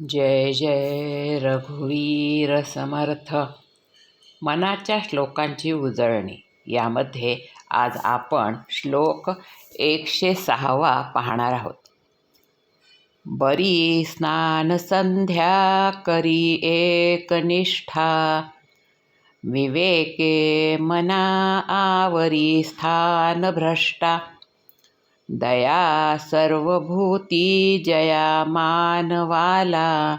जय जय रघुवीर समर्थ. मनाच्या श्लोकांची उजळणी. यामध्ये आज आपण श्लोक एकशे सहावा पाहणार आहोत. बरी स्नान संध्या करी एकनिष्ठा विवेके मना आवरी स्थान भ्रष्टा. दया सर्वभूती जया मानवाला.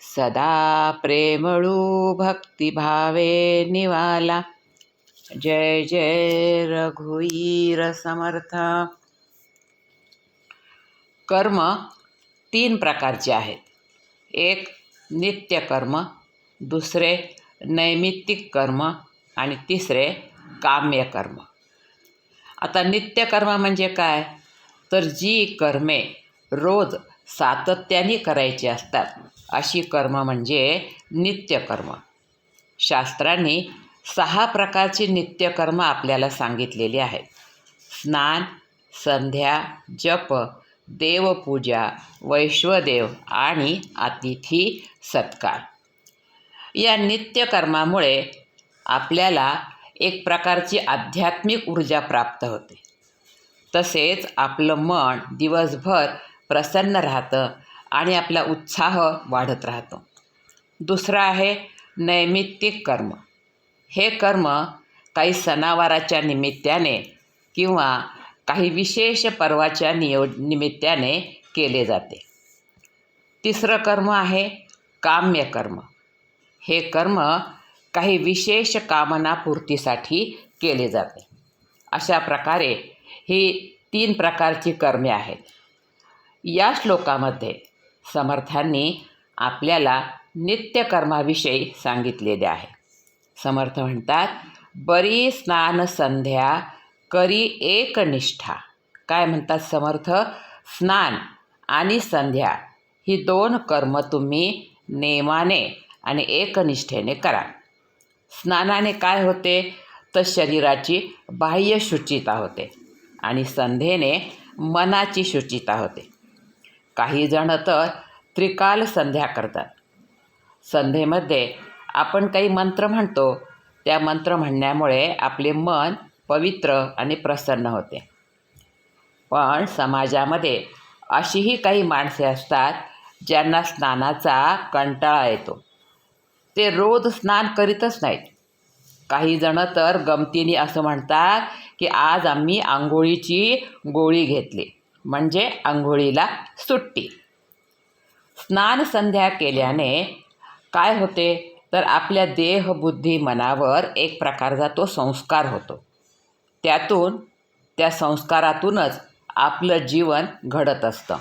सदा प्रेमळू भक्तिभावे निवाला. जय जय रघुईर समर्थ कर्म तीन प्रकारचे आहेत. एक नित्यकर्म दुसरे नैमित्तिक कर्म आणि तिसरे काम्यकर्म आता नित्यकर्म म्हणजे काय? तर जी कर्मे रोज सातत्याने करायची असतात अशी कर्म म्हणजे नित्यकर्म. शास्त्रांनी सहा प्रकारची नित्यकर्म आपल्याला सांगितलेली आहेत. स्नान संध्या जप देवपूजा वैश्वदेव आणि अतिथी सत्कार. या नित्यकर्मामुळे आपल्याला एक प्रकारची आध्यात्मिक ऊर्जा प्राप्त होते. तसेच आपलं मन दिवसभर प्रसन्न राहतं आणि आपला उत्साह वाढत राहतो. दुसरं आहे नैमित्तिक कर्म. हे कर्म काही सणावाराच्या निमित्ताने किंवा काही विशेष पर्वाच्या नियो निमित्ताने केले जाते. तिसरं कर्म आहे काम्य कर्म. हे कर्म काही विशेष कामनापूर्तीसाठी केले जाते. अशा प्रकारे ही तीन प्रकारची कर्मे आहेत. या श्लोकामध्ये समर्थांनी आपल्याला नित्यकर्माविषयी सांगितलेले आहे. समर्थ म्हणतात बरी स्नान संध्या करी एकनिष्ठा काय म्हणतात समर्थ? स्नान आणि संध्या ही दोन कर्म तुम्ही नेमाने आणि एकनिष्ठेने करा. स्नानाने काय होते? तर शरीराची बाह्य शुचिता होते आणि संध्येने मनाची शुचिता होते. काही जण तर त्रिकाल संध्या करतात. संध्येमध्ये आपण काही मंत्र म्हणतो. त्या मंत्र म्हणण्यामुळे आपले मन पवित्र आणि प्रसन्न होते. पण समाजामध्ये अशीही काही माणसे असतात ज्यांना स्नानाचा कंटाळा येतो. ते रोज स्नान करीतच नाहीत. काही जणं तर गमतीने असं म्हणतात की आज आम्ही आंघोळीची गोळी घेतली म्हणजे आंघोळीला सुट्टी. स्नान संध्या केल्याने काय होते? तर आपल्या देह बुद्धी मनावर एक प्रकारचा तो संस्कार होतो. त्यातून त्या संस्कारातूनच आपलं जीवन घडत असतं.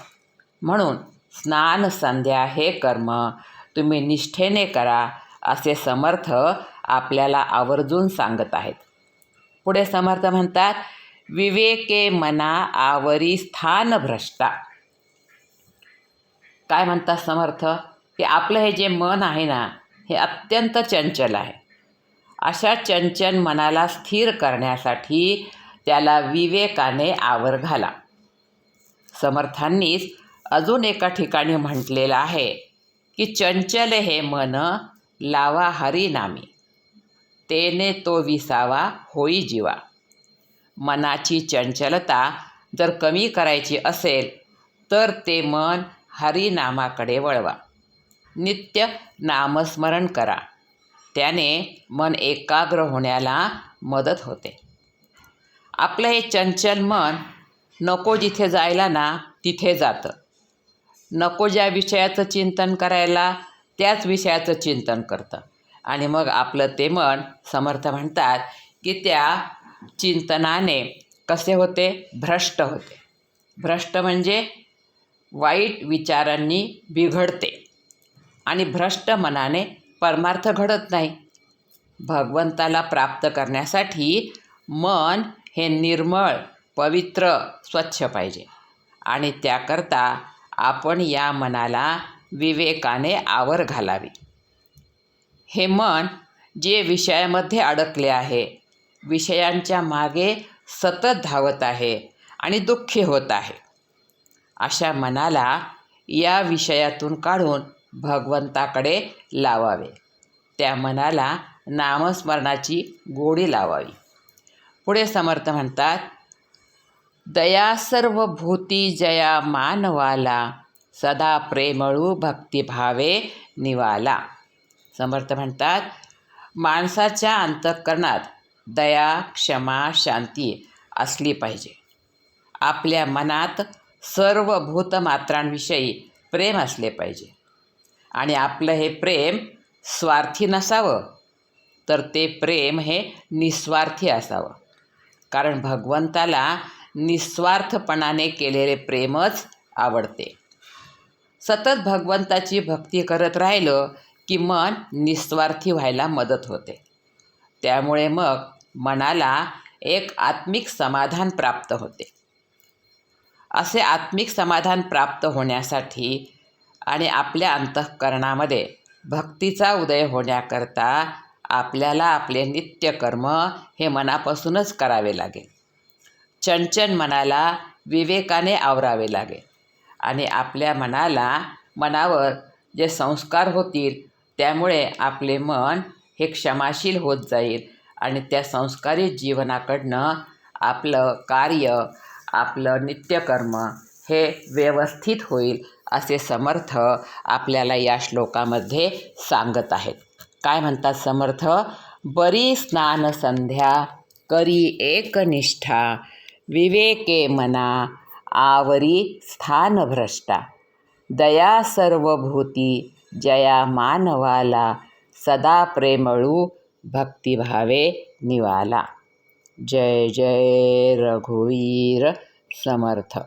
म्हणून स्नान संध्या हे कर्म तुम्ही निष्ठेने करा असे समर्थ आपल्याला आवर्जून सांगत आहेत. पुढे समर्थ म्हणतात विवेके मना आवरी स्थान भ्रष्टा. काय म्हणतात समर्थ? की आपलं हे जे मन आहे ना हे अत्यंत चंचल आहे. अशा चंचल मनाला स्थिर करण्यासाठी त्याला विवेकाने आवर घाला. समर्थांनीच अजून एका ठिकाणी म्हटलेलं आहे की चंचल हे मन लावा हरिनामी. तेने तो विसावा होई जीवा. मनाची चंचलता जर कमी करायची असेल तर ते मन हरिनामाकडे वळवा. नित्य नामस्मरण करा. त्याने मन एकाग्र होण्याला मदत होते. आपलं हे चंचल मन नको जिथे जायला ना तिथे जातं. नको ज्या विषयाचं चिंतन करायला त्याच विषयाचं चिंतन करतं. आणि मग आपलं ते मन समर्थ म्हणतात की त्या चिंतनाने कसे होते? भ्रष्ट होते. भ्रष्ट म्हणजे वाईट विचारांनी बिघडते. आणि भ्रष्ट मनाने परमार्थ घडत नाही. भगवंताला प्राप्त करण्यासाठी मन हे निर्मळ पवित्र स्वच्छ पाहिजे. आणि त्याकरता आपण या मनाला विवेकाने आवर घालावी. हे मन जे विषयामध्ये अडकले आहे विषयांच्या मागे सतत धावत आहे आणि दुःखी होत आहे. अशा मनाला या विषयातून काढून भगवंताकडे लावावे. त्या मनाला नामस्मरणाची गोडी लावावी. पुढे समर्थ म्हणतात दया सर्व भूती जया मानवाला सदा प्रेमळू भक्तिभावे निवाला. समर्थ म्हणतात माणसाच्या अंतःकरणात दया क्षमा शांती असली पाहिजे. आपल्या मनात सर्व भूतमात्रांविषयी प्रेम असले पाहिजे. आणि आपलं हे प्रेम स्वार्थी नसावं तर ते प्रेम हे निस्वार्थी असावं. कारण भगवंताला निस्वार्थपणाने केलेले प्रेमच आवडते. सतत भगवंताची भक्ती करत राहिलं की मन निस्वार्थी व्हायला मदत होते. त्यामुळे मग मनाला एक आत्मिक समाधान प्राप्त होते. असे आत्मिक समाधान प्राप्त होण्यासाठी आणि आपल्या अंतःकरणामध्ये भक्तीचा उदय होण्याकरता आपल्याला आपले नित्यकर्म हे मनापासूनच करावे लागेल. चंचन मनाला विवेकाने आवरावे लागेल. आणि आपल्या मनाला मनावर जे संस्कार होतील त्यामुळे आपले मन हे क्षमाशील होत जाईल. आणि त्या संस्कारित जीवनाकडनं आपलं कार्य आपलं नित्यकर्म हे व्यवस्थित होईल असे समर्थ आपल्याला या श्लोकामध्ये सांगत आहेत. काय म्हणतात समर्थ? बरी स्नान संध्या करी एकनिष्ठा विवेके मना आवरी स्थानभ्रष्टा। दया सर्वभूती जया मानवाला सदा प्रेमळू भक्तिभावे निवाला। जय जय रघुवीर समर्थ।